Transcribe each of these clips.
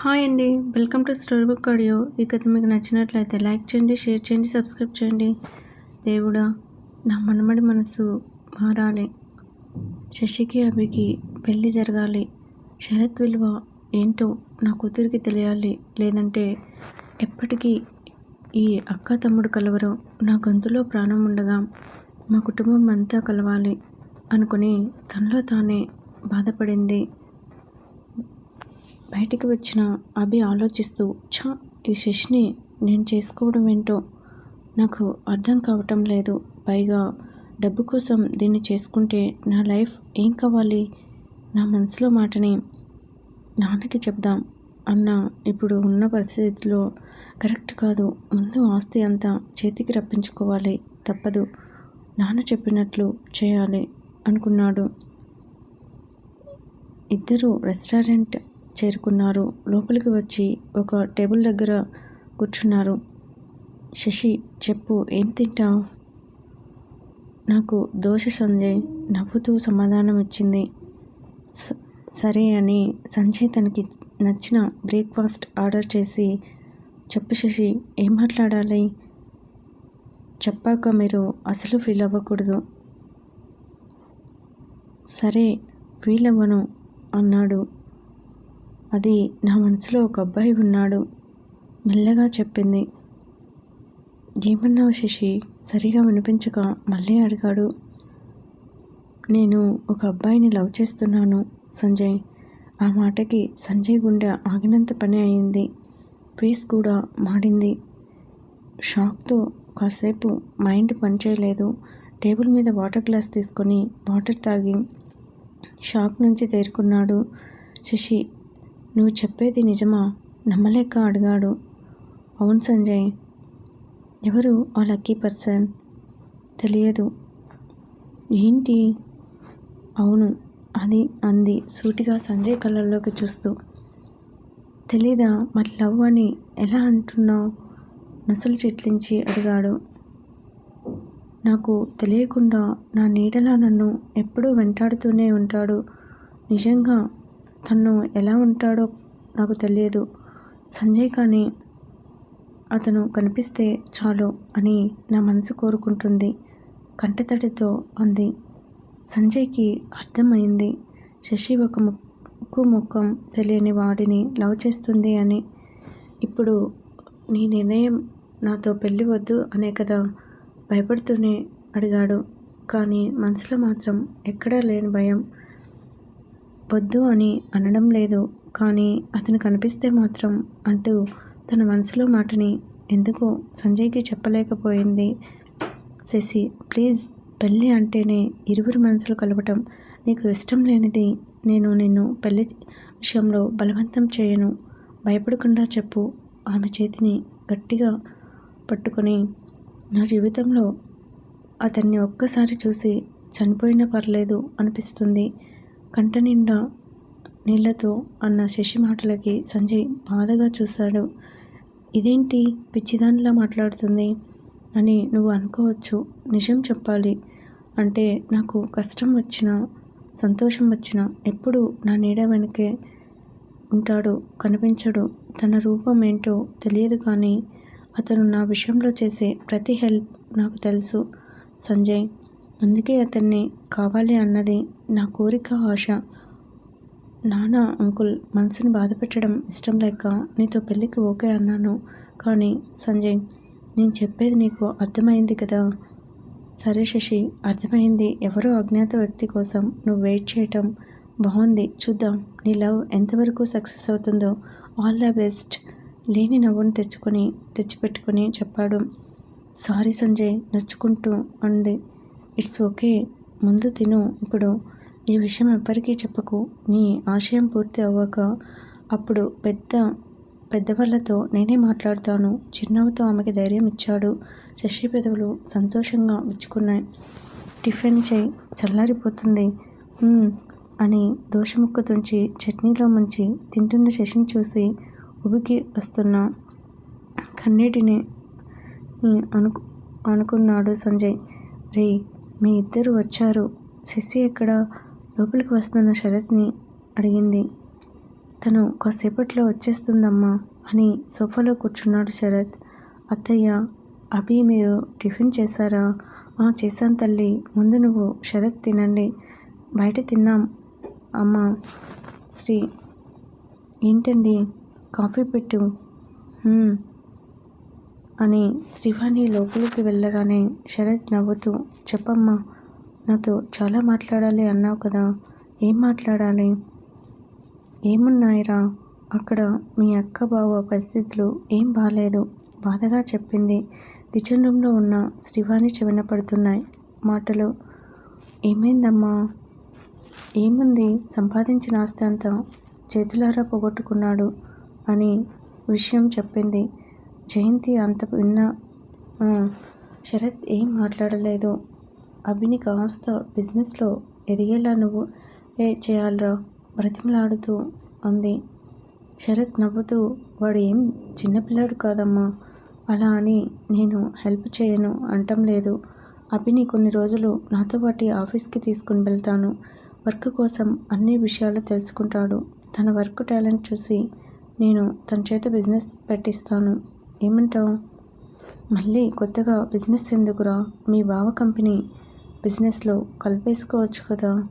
Hi అండి. Welcome to story book audio. ఈ కథ మీకు నచ్చినట్లయితే లైక్ చేయండి షేర్ చేయండి సబ్స్క్రైబ్ చేయండి. దేవుడా నా మనమడి మనసు మారాలి. శశికి అభికి పెళ్ళి జరగాలి. శరత్ విలువ ఏంటో నా కూతురికి తెలియాలి. లేదంటే ఎప్పటికీ ఈ అక్క తమ్ముడు కలవరు. నా గొంతులో ప్రాణం ఉండగా మా కుటుంబం అంతా కలవాలి అనుకుని తనలో తానే బాధపడింది. బయటికి వచ్చిన అభి ఆలోచిస్తూ ఛా ఈ శశిని నేను చేసుకోవడం ఏంటో నాకు అర్థం కావటం లేదు. పైగా డబ్బు కోసం దీన్ని చేసుకుంటే నా లైఫ్ ఏం కావాలి? నా మనసులో మాటని నాన్నకి చెప్దాం అన్న ఇప్పుడు ఉన్న పరిస్థితిలో కరెక్ట్ కాదు. ముందు ఆస్తి అంతా చేతికి రప్పించుకోవాలి. తప్పదు. నాన్న చెప్పినట్లు చేయాలి అనుకున్నాడు. ఇద్దరు రెస్టారెంట్ చేరుకున్నారు. లోపలికి వచ్చి ఒక టేబుల్ దగ్గర కూర్చున్నారు. శశి చెప్పు ఏం తింటావు? నాకు దోశ సంజయ్ నవ్వుతూ సమాధానం ఇచ్చింది. సరే అని సంజయ్ తనకి నచ్చిన బ్రేక్ఫాస్ట్ ఆర్డర్ చేసి చెప్పు శశి ఏం మాట్లాడాలి? చెప్పాక మీరు అసలు ఫీల్ అవ్వకూడదు. సరే ఫీల్ అవ్వను అన్నాడు. అది నా మనసులో ఒక అబ్బాయి ఉన్నాడు. మెల్లగా చెప్పింది. ఏమన్నావు శశి? సరిగా వినిపించక మళ్ళీ అడిగాడు. నేను ఒక అబ్బాయిని లవ్ చేస్తున్నాను సంజయ్. ఆ మాటకి సంజయ్ గుండె ఆగినంత పని అయింది. ఫేస్ కూడా మాడింది. షాక్తో కాసేపు మైండ్ పనిచేయలేదు టేబుల్ మీద వాటర్ గ్లాస్ తీసుకొని వాటర్ తాగి షాక్ నుంచి తేరుకున్నాడు శశి. నువ్వు చెప్పేది నిజమా? నమ్మలేక అడిగాడు. అవును సంజయ్. ఎవరు ఆ లక్కీ పర్సన్? తెలియదు. ఏంటి? అవును అది అంది సూటిగా సంజయ్ కళ్ళల్లోకి చూస్తూ. తెలీదా? మరి లవ్ అని ఎలా అంటున్నావు? నసులు చిట్లించి అడిగాడు. నాకు తెలియకుండా నా నీడలా నన్ను ఎప్పుడూ వెంటాడుతూనే ఉంటాడు. నిజంగా తను ఎలా ఉంటాడో నాకు తెలియదు. సంజయ్ కానీ అతను కనిపిస్తే చాలు అని నా మనసు కోరుకుంటుంది. కంటతడితో అంది. సంజయ్కి అర్థమైంది. శశి ఒక ముక్కు ముఖం తెలియని వాడిని లవ్ చేస్తుంది అని. ఇప్పుడు నీ నిర్ణయం నాతో పెళ్ళి వద్దు అనే కదా భయపడుతూనే అడిగాడు. కానీ మనసులో మాత్రం ఎక్కడా లేని భయం. వద్దు అని అనడం లేదు. కానీ అతను కనిపిస్తే మాత్రం అంటూ తన మనసులో మాటని ఎందుకో సంజయ్కి చెప్పలేకపోయింది? శశి ప్లీజ్ పెళ్ళి అంటేనే ఇరువురు మనసులు కలవటం నీకు ఇష్టం లేనిది నేను నిన్ను పెళ్ళి విషయంలో బలవంతం చేయను. భయపడకుండా చెప్పు. ఆమె చేతిని గట్టిగా పట్టుకొని నా జీవితంలో అతన్ని ఒక్కసారి చూసి చనిపోయినా పర్లేదు అనిపిస్తుంది. కంట నిండా నీళ్ళతో అన్న శశి మాటలకి సంజయ్ బాధగా చూశాడు. ఇదేంటి పిచ్చిదానిలా మాట్లాడుతుంది అని నువ్వు అనుకోవచ్చు నిజం చెప్పాలి. అంటే నాకు కష్టం వచ్చినా సంతోషం వచ్చినా ఎప్పుడు నా నీడ వెనకే ఉంటాడు కనిపించడు. తన రూపం ఏంటో తెలియదు కానీ అతను నా విషయంలో చేసే ప్రతి హెల్ప్ నాకు తెలుసు సంజయ్. అందుకే అతన్ని కావాలి అన్నది నా కోరిక ఆశ. నాన్న అంకుల్ మనసుని బాధపెట్టడం ఇష్టం లేక నీతో పెళ్ళికి ఓకే అన్నాను. కానీ సంజయ్ నేను చెప్పేది నీకు అర్థమైంది కదా. సరే శశి అర్థమైంది. ఎవరో అజ్ఞాత వ్యక్తి కోసం నువ్వు వెయిట్ చేయటం. బాగుంది. చూద్దాం. నీ లవ్ ఎంతవరకు సక్సెస్ అవుతుందో. All the best. లేని నవ్వును తెచ్చుకొని తెచ్చిపెట్టుకొని చెప్పాడు. సారీ సంజయ్ నచ్చుకుంటూ అంది. It's okay. ముందు తిను. ఇప్పుడు ఈ విషయం ఎవ్వరికీ చెప్పకు. నీ ఆశయం పూర్తి అవ్వక అప్పుడు పెద్ద పెద్దవాళ్ళతో నేనే మాట్లాడతాను. చిరునవ్వుతో ఆమెకి ధైర్యం ఇచ్చాడు. శశి పెదవులు సంతోషంగా విచ్చుకున్నాయి. టిఫిన్ చేయి. చల్లారిపోతుంది. అని దోషముక్క తుంచి చట్నీలో ముంచి తింటున్న శశిని చూసి ఉబికి వస్తున్న. కన్నీటిని అనుకు అనుకున్నాడు సంజయ్. రే మీ ఇద్దరు వచ్చారు. శశి ఎక్కడ? లోపలికి వస్తున్న శరత్ని అడిగింది. తను కాసేపట్లో వచ్చేస్తుందమ్మా అని సోఫాలో కూర్చున్నాడు శరత్. అత్తయ్య అభి మీరు టిఫిన్ చేశారా? ఆ చేశాను తల్లి. ముందు నువ్వు శరత్ తినండి. బయట తిన్నాం అమ్మా శ్రీ. ఏంటండి? కాఫీ పెట్టు. అని శ్రీవాణి లోపలికి వెళ్ళగానే శరత్ నవ్వుతూ చెప్పమ్మా నాతో చాలా మాట్లాడాలి అన్నావు కదా ఏం మాట్లాడాలి? ఏమున్నాయిరా? అక్కడ మీ అక్క బావ పరిస్థితులు ఏం బాగాలేదు బాధగా చెప్పింది. కిచెన్ రూమ్లో ఉన్న శ్రీవాణి చెవిన పడుతున్నాయి మాటలు. ఏమైందమ్మా? ఏముంది? సంపాదించిన ఆస్తి అంతా చేతులారా పోగొట్టుకున్నాడు అని విషయం చెప్పింది. జయంతి అంత విన్న శరత్ ఏం మాట్లాడలేదు. అభిని కాస్త బిజినెస్లో ఎదిగేలా నువ్వు ఏ చేయాలరా? బ్రతిమలాడుతూ అంది. శరత్ నవ్వుతూ వాడు ఏం చిన్నపిల్లాడు కాదమ్మా. అలా అని నేను హెల్ప్ చేయను అంటం లేదు. అభిని కొన్ని రోజులు నాతో పాటు ఆఫీస్కి తీసుకుని వెళ్తాను. వర్క్ కోసం అన్ని విషయాలు తెలుసుకుంటాడు. తన వర్క్ టాలెంట్ చూసి నేను తన చేత బిజినెస్ పెట్టిస్తాను. ఏమంటావు? మళ్ళీ కొత్తగా బిజినెస్ ఎందుకురా? మీ బావ కంపెనీ బిజినెస్లో కలిపేసుకోవచ్చు కదా?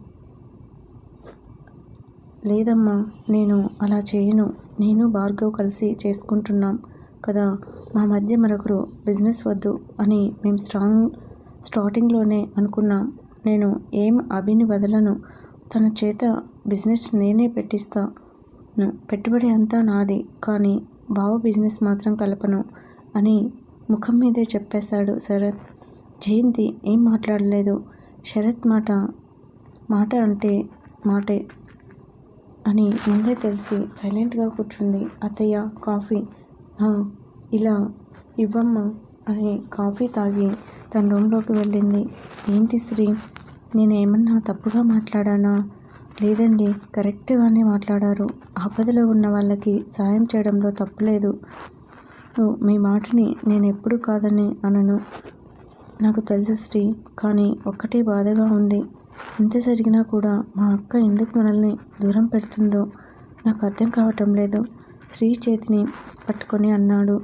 లేదమ్మా నేను అలా చేయను. నేను భార్గవ్ కలిసి చేసుకుంటున్నాం కదా? మా మధ్య మరొకరు బిజినెస్ వద్దు అని మేము స్ట్రాంగ్ స్టార్టింగ్లోనే అనుకున్నాం. నేను ఏం అభిని వదలను? తన చేత బిజినెస్ నేనే పెట్టిస్తాను పెట్టుబడి అంతా నాది. కానీ బావ బిజినెస్ మాత్రం కలపను అని ముఖం మీదే చెప్పేశాడు శరత్. జయంతి ఏం మాట్లాడలేదు. శరత్ మాట మాట అంటే మాటే అని ముందే తెలిసి సైలెంట్గా కూర్చుంది. అత్తయ్య కాఫీ ఇలా ఇవ్వమ్మ అని కాఫీ తాగి తన రూమ్లోకి వెళ్ళింది. ఏంటి శ్రీ నేను ఏమన్నా తప్పుగా మాట్లాడానా? లేదండి కరెక్ట్గానే మాట్లాడారు. ఆపదలో ఉన్న వాళ్ళకి సాయం చేయడంలో తప్పులేదు. మీ మాటని నేను ఎప్పుడు కాదని అనను. నాకు తెలుసు శ్రీ కానీ ఒక్కటే బాధగా ఉంది. ఎంత జరిగినా కూడా మా అక్క ఎందుకు మనల్ని దూరం పెడుతుందో నాకు అర్థం కావటం లేదు. శ్రీ చేతిని పట్టుకొని అన్నాడు.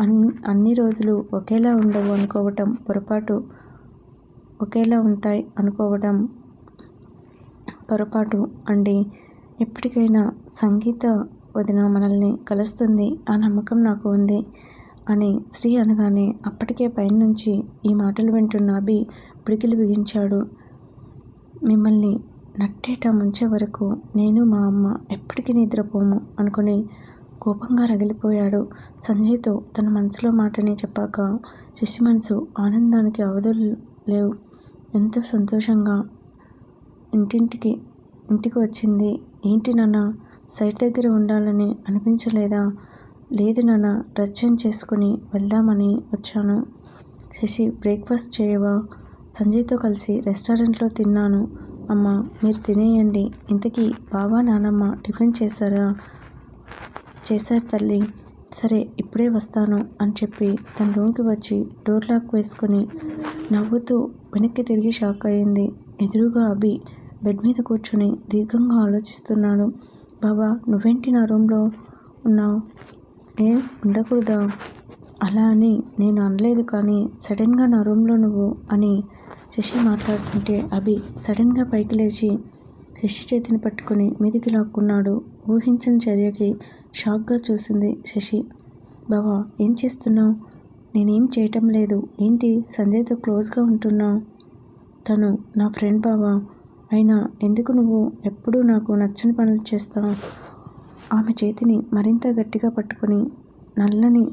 అన్ అన్ని రోజులు ఒకేలా ఉండవు అనుకోవటం పొరపాటు ఒకేలా ఉంటాయి అనుకోవడం పొరపాటు అండి. ఎప్పటికైనా సంగీత వదిన మనల్ని కలుస్తుంది ఆ నమ్మకం నాకు ఉంది అని శ్రీ అనగానే అప్పటికే పైనుంచి ఈ మాటలు వింటున్న అభి పిడికిలు బిగించాడు. మిమ్మల్ని నట్టేట ముంచే వరకు నేను మా అమ్మ ఎప్పటికీ నిద్రపోము అనుకుని కోపంగా రగిలిపోయాడు. సంజయ్తో తన మనసులో మాటని చెప్పాక శశి మనసు ఆనందానికి అవధులు లేవు. ఎంతో సంతోషంగా ఇంటింటికి ఇంటికి వచ్చింది. ఏంటి నాన్న? సైట్ దగ్గర ఉండాలని అనిపించలేదా? లేదు నాన్న డ్రెస్ చేంజ్ చేసుకుని వెళ్దామని వచ్చాను. శశి బ్రేక్ఫాస్ట్ చేయవా? సంజయ్తో కలిసి రెస్టారెంట్లో తిన్నాను. అమ్మ మీరు తినేయండి. ఇంతకీ బావా నానమ్మ టిఫిన్ చేశారా? చేశారు తల్లి. సరే ఇప్పుడే వస్తాను అని చెప్పి తన రూమ్కి వచ్చి డోర్ లాక్ వేసుకొని నవ్వుతూ వెనక్కి తిరిగి షాక్ అయింది. ఎదురుగా అభి బెడ్ మీద కూర్చొని దీర్ఘంగా ఆలోచిస్తున్నాడు. బాబా నువ్వేంటి నా రూమ్లో ఉన్నావు? ఏ ఉండకూడదా? అలా అని నేను అనలేదు కానీ సడన్గా నా రూమ్లో నువ్వు అని శశి మాట్లాడుతుంటే అభి సడన్గా పైకి లేచి శశి చేతిని పట్టుకుని మీదికి లాక్కున్నాడు. ఊహించని చర్యకి షాక్గా చూసింది శశి. బావా ఏం చేస్తున్నావు? నేనేం చేయటం లేదు. ఏంటి సంజయ్తో క్లోజ్గా ఉంటున్నావు? తను నా ఫ్రెండ్ బావా. అయినా ఎందుకు నువ్వు ఎప్పుడూ నాకు నచ్చని పనులు చేస్తావు? ఆమె చేతిని మరింత గట్టిగా పట్టుకొని నల్లని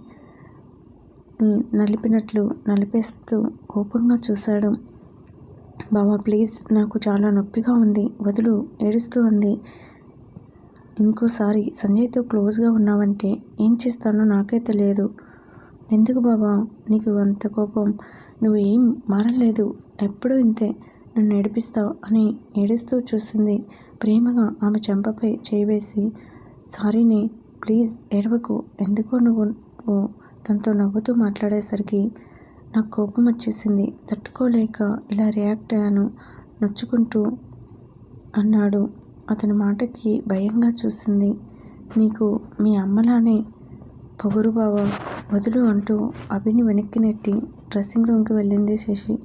నలిపినట్లు నలిపేస్తూ కోపంగా చూశాడు. బావా ప్లీజ్ నాకు చాలా నొప్పిగా ఉంది. వదులు ఏడుస్తూ అంది. ఇంకోసారి సంజయ్తో క్లోజ్గా ఉన్నావంటే ఏం చేస్తానో నాకే తెలియదు. ఎందుకు బాబా నీకు అంత కోపం? నువ్వు ఏం మారలేదు. ఎప్పుడూ ఇంతే. నన్ను ఏడిపిస్తావు అని ఏడుస్తూ చూసింది. ప్రేమగా ఆమె చెంపపై చేయివేసి సారీని ప్లీజ్ ఏడవకు ఎందుకో నువ్వు నువ్వు తనతో నవ్వుతూ మాట్లాడేసరికి నాకు కోపం వచ్చేసింది. తట్టుకోలేక ఇలా రియాక్ట్ అయ్యాను నొచ్చుకుంటూ అన్నాడు. అతని మాటకి భయంగా చూసింది. నీకు మీ అమ్మలానే పొగురు బావ వదులు అంటూ అభిని వెనక్కి నెట్టి డ్రెస్సింగ్ రూమ్కి వెళ్ళింది శశి.